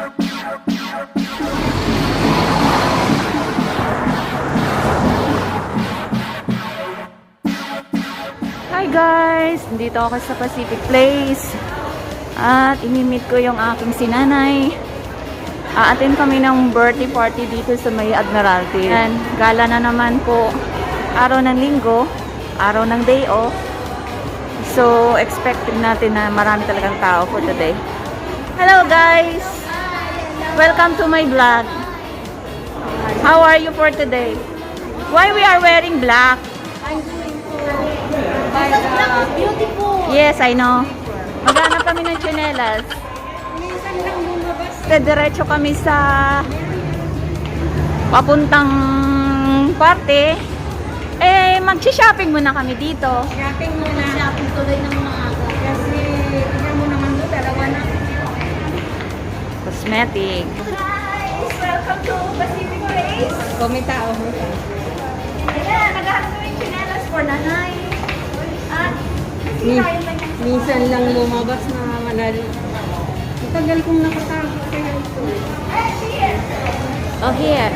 Hi guys! Dito ako sa Pacific Place. At imimit ko yung aking sinanay. Aatin kami ng birthday party dito sa may Admiralty. And gala na naman po. Araw ng linggo. Araw ng day off. So, expecting natin na marami talagang tao for today. Hello guys! Welcome to my vlog. How are you for today? Why we are wearing black? Beautiful. Yes, I know. Maghanap kami ng tsinelas. Minsan lang lumabas. Diretso kami sa papuntang parte. Eh, mag-shopping muna kami dito. Shopping muna. Shopping tuloy ng mga Kasi, Cosmetic. Guys, welcome to Pacific Place. Kumita o. Ayan, naghahanap kami ng tsinelas for nanay. At, tayo yan. Minsan lang lumabas na manal. Matagal kong nakatago kaya ito. Oh, here.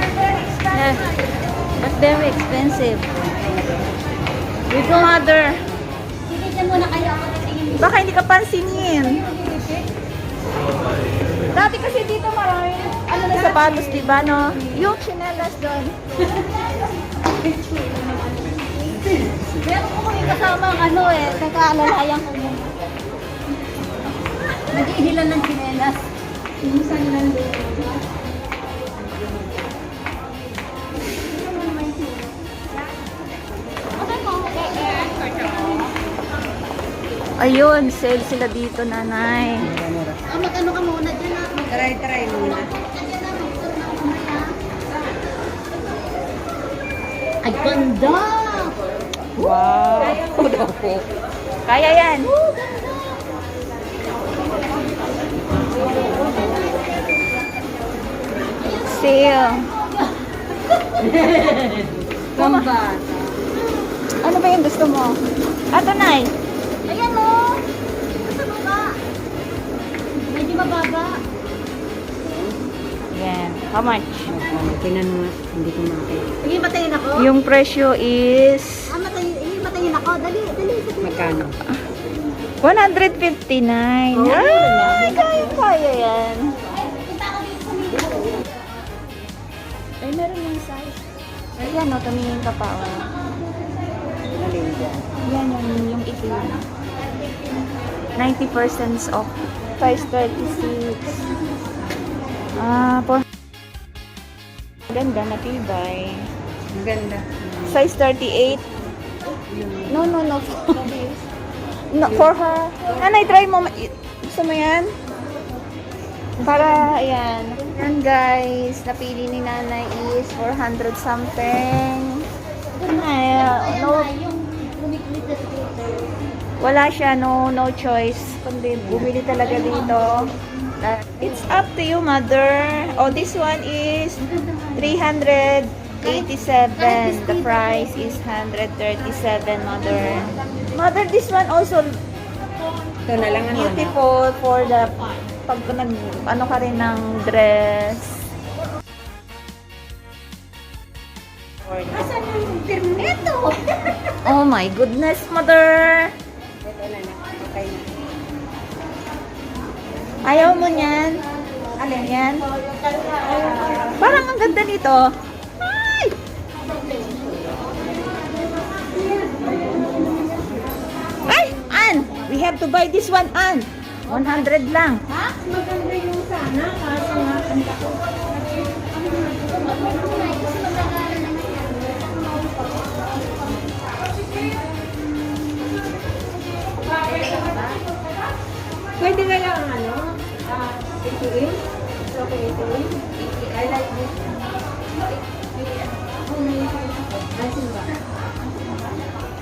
Yeah. But very expensive. We go, mother. Titignan muna kayo ako titingin. Baka hindi ka pansinin. Dati kasi dito marami, ano na sapatos, di ba, no? Yung chinelas doon. Meron ko kami kasama ang ano eh, kakaalalayan ko mo. Nag-ihilan ng chinelas. Minsan lang mo, Ayun, sale sila dito, nanay. Ah, mag-ano ka muna dyan ah. Try, try muna. Ay, ganda! Wow. Kaya yan. Sale. Gamba. Ano ba yung gusto mo? Ato, nay. Ayan o! Sa baba. Medyo mababa. Yan. How much? Tingnan mo, hindi ko makita. Sige, matayin ako. Yung presyo is Ah, matayin, eh, matayin ako. Dali, dali. Magkano? 159. Oh, Ay, kaya, kaya yan. Ay, meron yung size. Ayan, o, tumingin ka pa, o. Yan, yung, yung itim. 90% off. Size 36. Ah, po. Ganda, matibay. Maganda. Size 38. No, no, no. no, for her. Nanay, try mo. Gusto mo yan? Para, ayan. Yan, guys. Napili ni nanay is 400 something. Ay, no, na wala siya. No, no choice. Kundi bumili talaga dito. It's up to you, mother. Oh, this one is 387. The price is 137, mother. Mother, this one also Ito na lang ano. beautiful for the pag nag ano ka rin ng dress. Asan yung interneto? Oh my goodness, mother! Ayaw mo niyan? Alin yan? Parang ang ganda nito. Ay! Ay! An! We have to buy this one, An! 100 lang. Ha? Maganda yung sana. Kaso nga, ang ko. Pwede nga lang ano, ah, ATM. It's okay, ATM. I like this.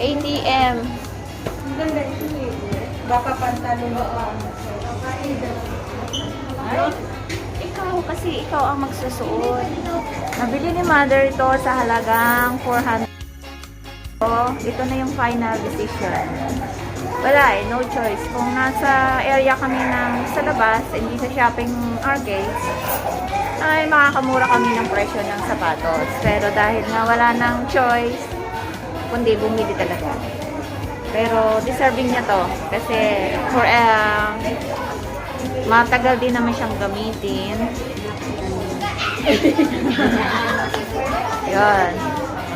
ATM. Ang ganda ito eh. Baka pantalo mo ang ikaw kasi ikaw ang magsusuot. Nabili ni mother ito sa halagang 400. Oh, ito na yung final decision. Wala eh, no choice. Kung nasa area kami ng sa labas, hindi sa shopping arcades, ay makakamura kami ng presyo ng sapatos. Pero dahil nga wala ng choice, kundi bumili talaga. Pero deserving niya to kasi for um, matagal din naman siyang gamitin. Yun.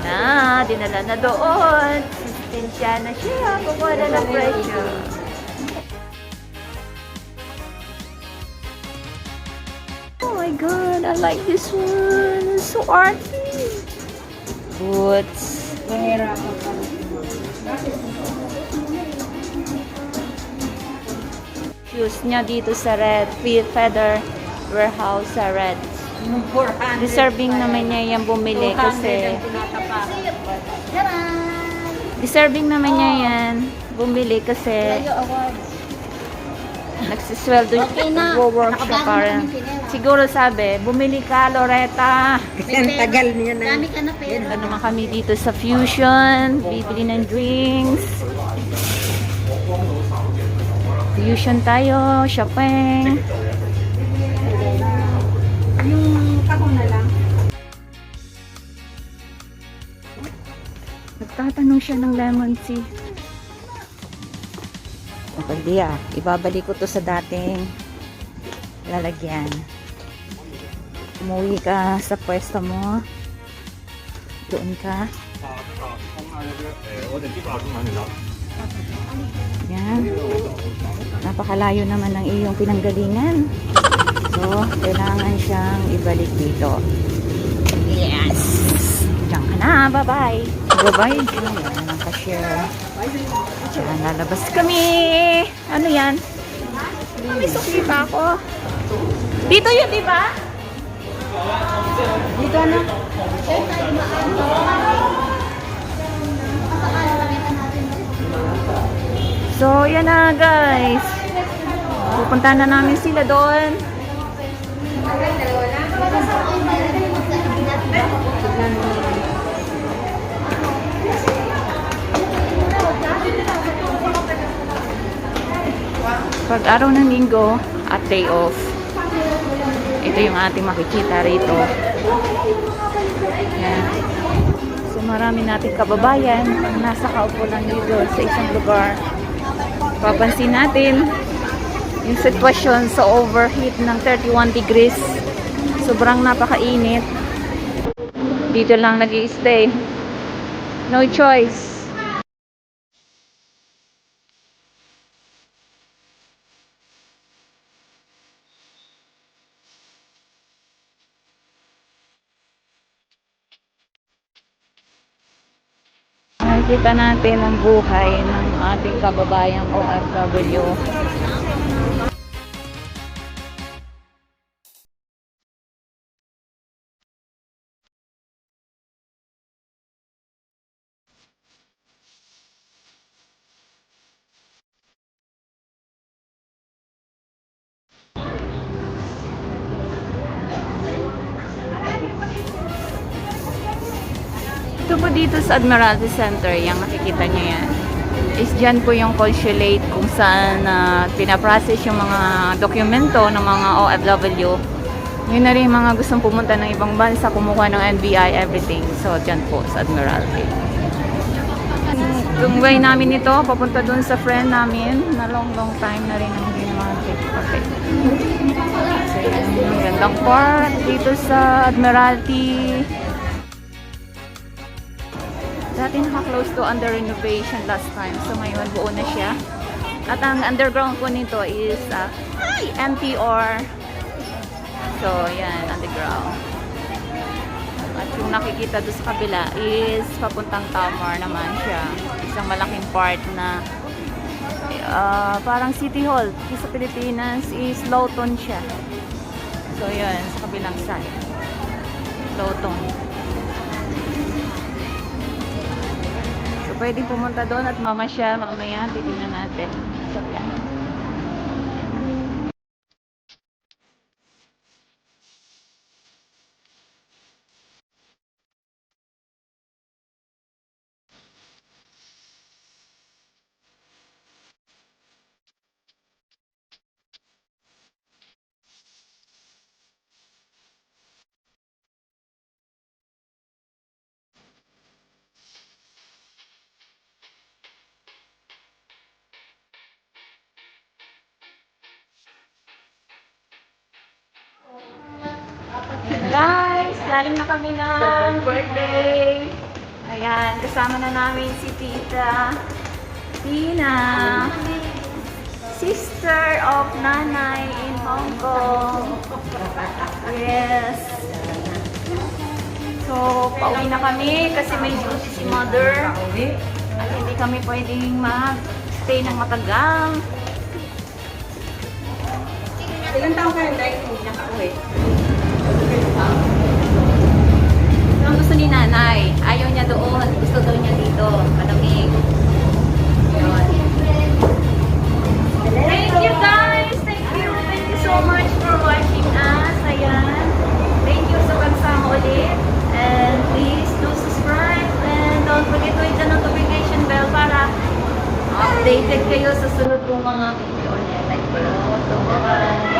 Na, dinala na doon. Sustensya na siya. Kukuha na ng presyo. Oh my god, I like this one. It's so arty. Boots. Shoes niya dito sa red. Fe- Feather warehouse sa red. Yung 400. Deserving naman niya yan bumili 200 kasi ang tinatapakan. Deserving naman niya yan bumili kasi nagsisweldo Okay na. work siya Nakabago para na kami sinela. siguro sabi bumili ka Loretta Kasi ang tagal niya na. Dami ka na pera. Ito naman kami dito sa Fusion bibili ng drinks Fusion tayo shopping Nagtatanong siya ng lemon tea. Okay, Dia. Ibabalik ko to sa dating lalagyan. Umuwi ka sa pwesto mo. Doon ka. Yan. Napakalayo naman ng iyong pinanggalingan. So, kailangan siyang ibalik dito. Yes! Diyan ka na. Bye-bye. Bye-bye. Yan ang cashier. Diyan, lalabas kami. Ano yan? May sukli pa ako. Dito yun, di ba? Dito na. So, yan na guys. Pupunta na namin sila doon. Pag araw ng linggo at day off, ito yung ating makikita rito. Yan. So marami nating kababayan nasa kaupo lang dito sa isang lugar. Papansin natin yung sitwasyon sa overheat ng 31 degrees. Sobrang napakainit. Dito lang nag stay No choice. Nakikita natin ang buhay ng ating kababayang OFW. Dito sa Admiralty Center, yung nakikita nyo yan, is dyan po yung consulate kung saan na pinaprocess yung mga dokumento ng mga OFW. Yun na rin mga gustong pumunta ng ibang bansa, kumukuha ng NBI, everything. So, dyan po sa Admiralty. Yung way namin ito, papunta dun sa friend namin na long, long time na rin ang naman okay. So, yung gandang park dito sa Admiralty. Dati naka-close to under renovation last time. So ngayon buo na siya. At ang underground po nito is uh, ay, MTR. So yan, underground. At yung nakikita doon sa kabila is papuntang Tamar naman siya. Isang malaking part na uh, parang City Hall. Sa Pilipinas is Lawton siya. So yan, sa kabilang side. Lawton. Pwedeng pumunta doon at mamasyal mamaya. Titignan natin. So, yan. Galing na kami ng birthday. Ayan, kasama na namin si Tita Tina. Sister of Nanay in Hong Kong. Yes. So, pauwi na kami kasi may duty si Mother. At hindi kami pwedeng mag-stay ng matagal. Ilan taong ka, Day? updated kayo sa sunod kong mga video. Like kayo. So, bye!